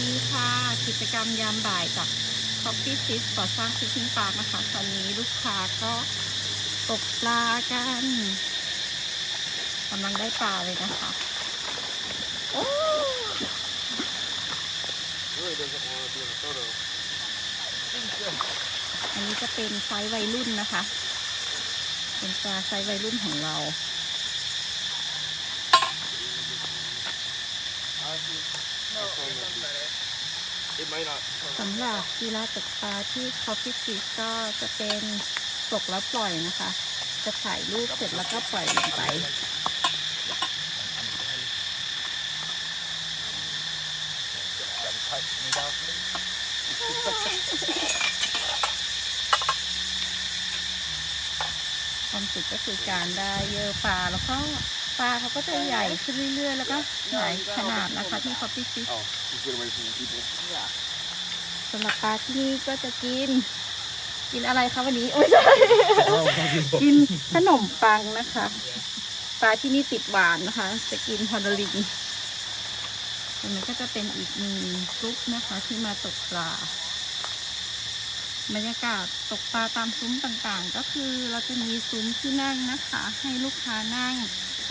ดีค่ะ กิจกรรมยามบ่ายจาก Coffee Fish ก่อสร้าง Fishing Park นะคะ ตอนนี้ลูกค้าก็ตกปลากันกำลังได้ปลาเลยนะคะโอ้อันนี้จะเป็นไซส์วัยรุ่นนะคะ เป็นปลาไซส์วัยรุ่นของเรา สำหรับกีฬาตกปลาที่ Coffee Fish ก็จะเป็นตกแล้วปล่อยนะคะ จะถ่ายรูปเสร็จแล้วก็ปล่อยลงไปความสุขก็คือการได้เยอะปลาแล้วก็ ปลาเขาก็จะใหญ่ขึ้นเรื่อยๆ แล้วก็หลายขนาดนะคะที่ Coffee Fish Oh, just get away from the people. สำหรับปลาที่นี่ก็จะกิน กินอะไรคะวันนี้ไม่ใช่กินขนมปังนะคะ ปลาที่นี่ติดหวานนะคะ จะกินฮอนโดลิงตรงนี้ก็จะเป็นอีกหนึ่งกรุ๊ปนะคะ ที่มาตกปลาบรรยากาศตกปลาตามซุ้มต่างๆ ก็คือเราจะมีซุ้มที่นั่งนะคะ ให้ลูกค้านั่ง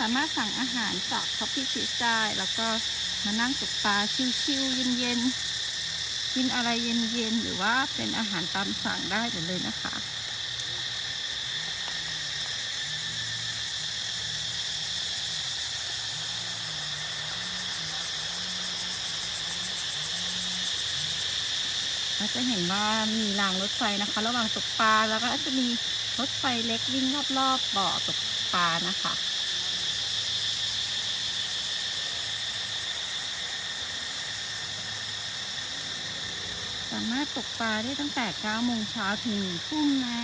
สามารถสั่งอาหารจาก Coffee Fish ได้ แล้วก็มานั่งตกปลาชิวๆเย็นๆกินอะไรเย็นๆหรือว่าเป็นอาหารตามสั่งได้หมดเลยนะคะเราจะเห็นว่ามีรางรถไฟนะคะ ระหว่างตกปลาแล้วก็จะมีรถไฟเล็กวิ่งรอบๆบ่อตกปลานะคะ สามารถตกปลาได้ตั้งแต่9โมงเช้าถึง1ทุ่มนะ